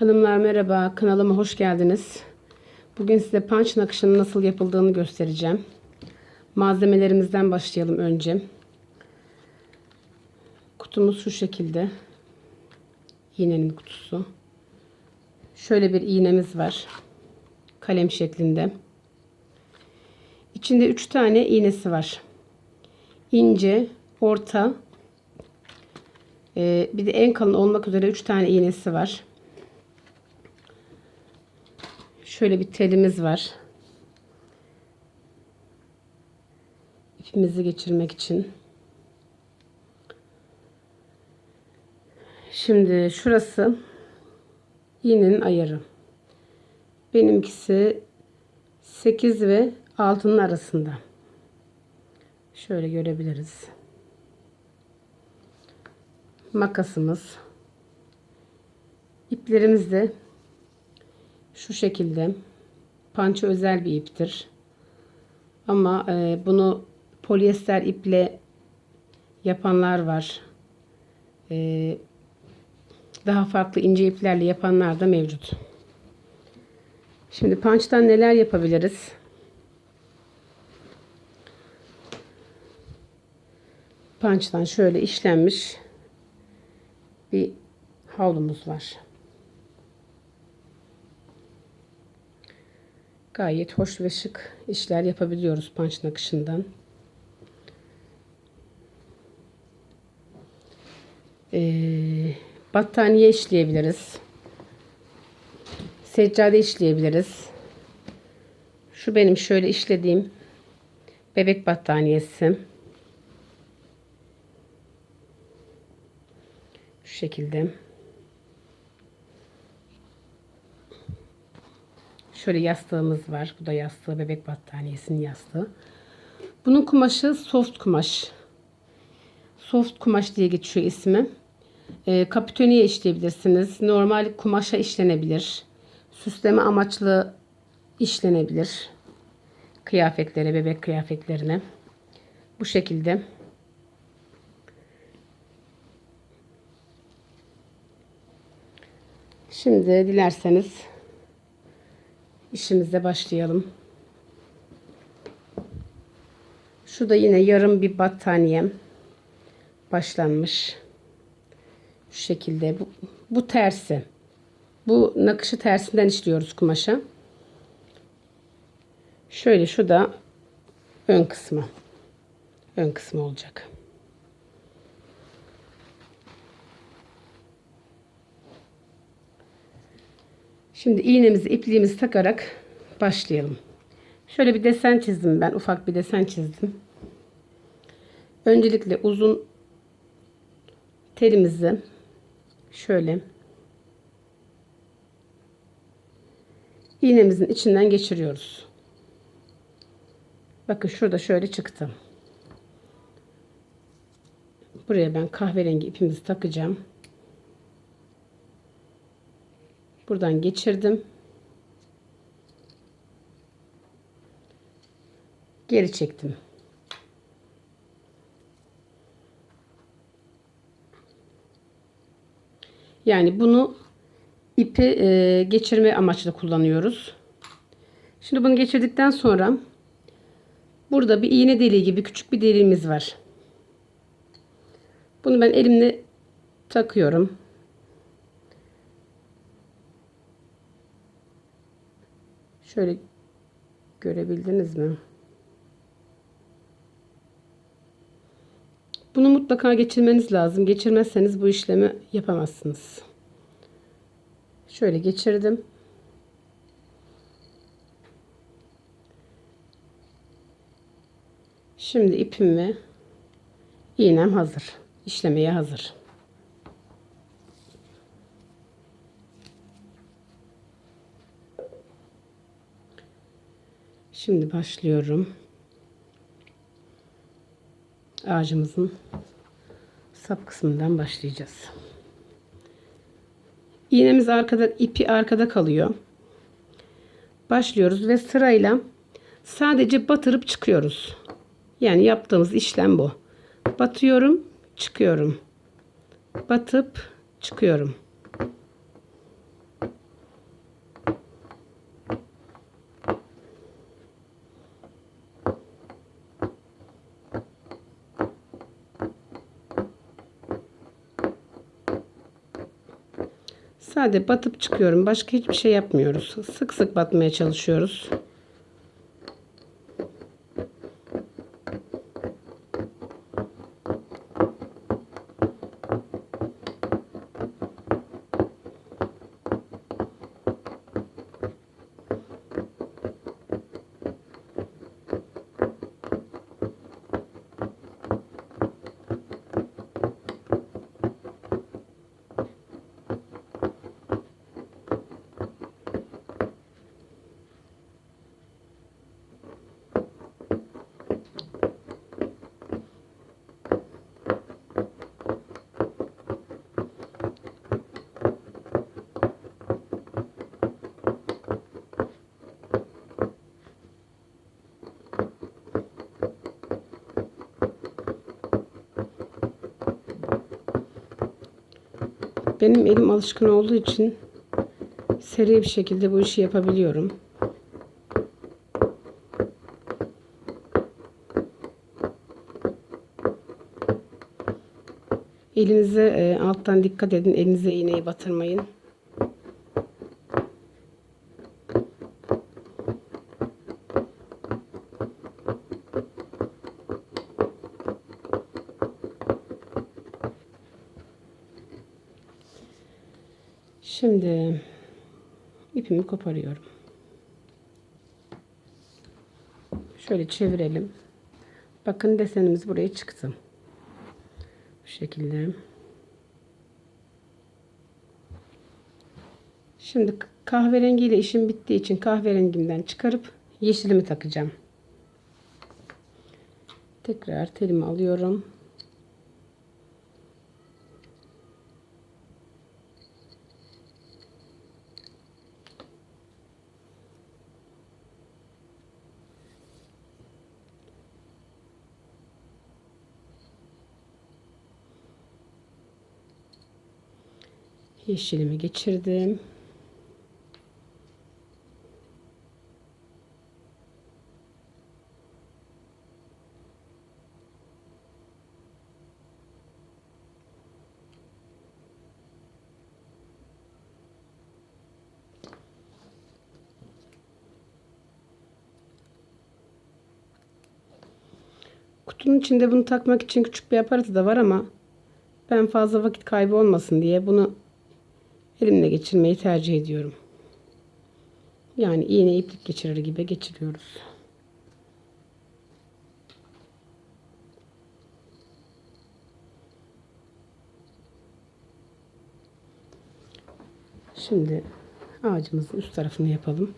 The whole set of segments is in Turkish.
Hanımlar merhaba, kanalıma hoş geldiniz. Bugün size punch nakışının nasıl yapıldığını göstereceğim. Malzemelerimizden başlayalım önce. Kutumuz şu şekilde. İğnenin kutusu. Şöyle bir iğnemiz var. Kalem şeklinde. İçinde 3 tane iğnesi var. İnce, orta, ee, bir de en kalın olmak üzere 3 tane iğnesi var. Şöyle bir telimiz var. İpimizi geçirmek için. Şimdi şurası iğnenin ayarı. Benimkisi 8 ve 6'nın arasında. Şöyle görebiliriz. Makasımız. İplerimiz de şu şekilde. Panço özel bir iptir. Ama e, bunu polyester iple yapanlar var. E, daha farklı ince iplerle yapanlar da mevcut. Şimdi pançtan neler yapabiliriz? Pançtan şöyle işlenmiş bir havlumuz var. Gayet hoş ve şık işler yapabiliyoruz panç nakışından. Ee, battaniye işleyebiliriz. Seccade işleyebiliriz. Şu benim şöyle işlediğim bebek battaniyesi. Şu şekilde. Şöyle yastığımız var. Bu da yastığı bebek battaniyesinin yastığı. Bunun kumaşı soft kumaş. Soft kumaş diye geçiyor ismi. E, kapitoniye işleyebilirsiniz. Normal kumaşa işlenebilir. Süsleme amaçlı işlenebilir. Kıyafetlere, bebek kıyafetlerine. Bu şekilde. Şimdi dilerseniz işimize başlayalım. Şu da yine yarım bir battaniyem başlanmış. Şu şekilde bu, bu tersi. Bu nakışı tersinden işliyoruz kumaşa. Şöyle şu da ön kısmı. Ön kısmı olacak. Şimdi iğnemizi ipliğimizi takarak başlayalım. Şöyle bir desen çizdim ben. Ufak bir desen çizdim. Öncelikle uzun telimizi şöyle iğnemizin içinden geçiriyoruz. Bakın şurada şöyle çıktı. Buraya ben kahverengi ipimizi takacağım. Buradan geçirdim. Geri çektim. Yani bunu ipi e, geçirme amaçlı kullanıyoruz. Şimdi bunu geçirdikten sonra burada bir iğne deliği gibi küçük bir deliğimiz var. Bunu ben elimle takıyorum. Şöyle görebildiniz mi? Bunu mutlaka geçirmeniz lazım. Geçirmezseniz bu işlemi yapamazsınız. Şöyle geçirdim. Şimdi ipim ve iğnem hazır. İşlemeye hazır. Şimdi başlıyorum. Ağacımızın sap kısmından başlayacağız. İğnemiz arkada, ipi arkada kalıyor. Başlıyoruz ve sırayla sadece batırıp çıkıyoruz. Yani yaptığımız işlem bu. Batıyorum, çıkıyorum. Batıp çıkıyorum. Sade batıp çıkıyorum. Başka hiçbir şey yapmıyoruz. Sık sık batmaya çalışıyoruz. Benim elim alışkın olduğu için seri bir şekilde bu işi yapabiliyorum. Elinize e, alttan dikkat edin. Elinize iğneyi batırmayın. Şimdi ipimi koparıyorum. Şöyle çevirelim. Bakın desenimiz buraya çıktı. Bu şekilde. Şimdi kahverengiyle işim bittiği için kahverengimden çıkarıp yeşilimi takacağım. Tekrar telimi alıyorum. Yeşilimi geçirdim. Kutunun içinde bunu takmak için küçük bir aparatı da var ama ben fazla vakit kaybı olmasın diye bunu elimle geçirmeyi tercih ediyorum. Yani iğne iplik geçirir gibi geçiriyoruz. Şimdi ağacımızın üst tarafını yapalım.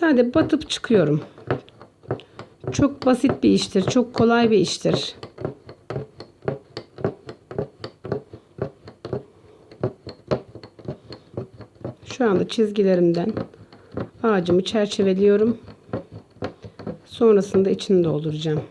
Sade batıp çıkıyorum. Çok basit bir iştir. Çok kolay bir iştir. Şu anda çizgilerimden ağacımı çerçeveliyorum. Sonrasında içini dolduracağım.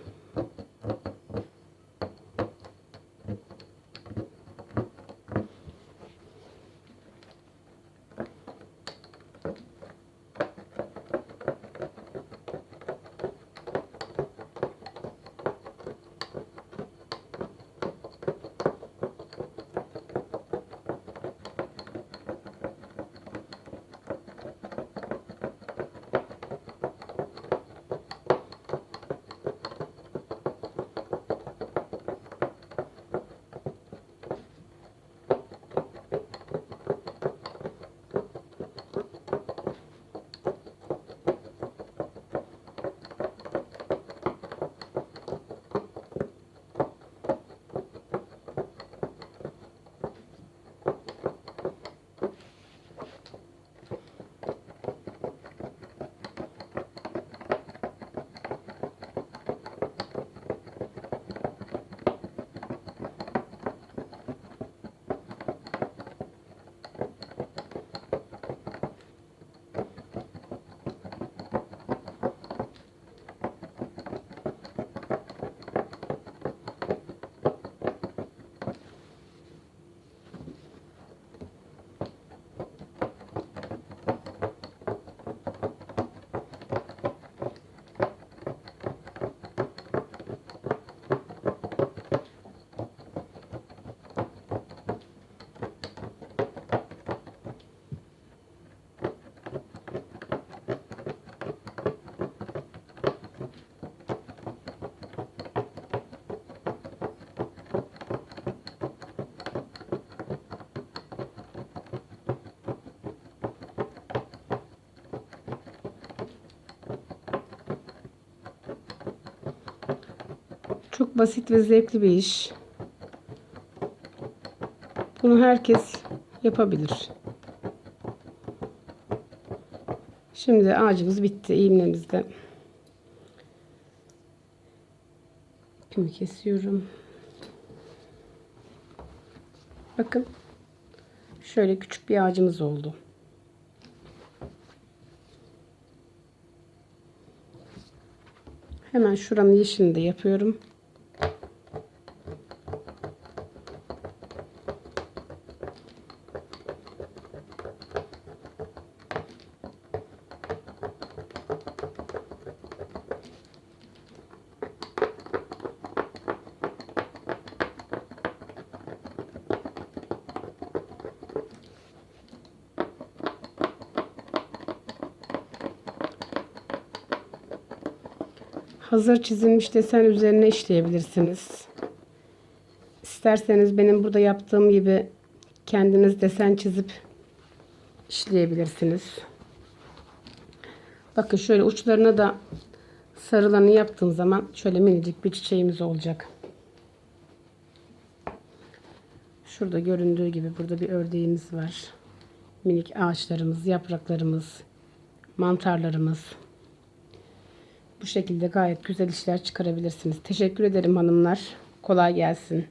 Basit ve zevkli bir iş. Bunu herkes yapabilir. Şimdi ağacımız bitti. İğnemizde. İpimi kesiyorum. Bakın. Şöyle küçük bir ağacımız oldu. Hemen şuranın yeşilini de yapıyorum. Hazır çizilmiş desen üzerine işleyebilirsiniz. İsterseniz benim burada yaptığım gibi kendiniz desen çizip işleyebilirsiniz. Bakın şöyle uçlarına da sarılarını yaptığım zaman şöyle minicik bir çiçeğimiz olacak. Şurada göründüğü gibi burada bir ördeğimiz var. Minik ağaçlarımız, yapraklarımız, mantarlarımız. Bu şekilde gayet güzel işler çıkarabilirsiniz. Teşekkür ederim hanımlar. Kolay gelsin.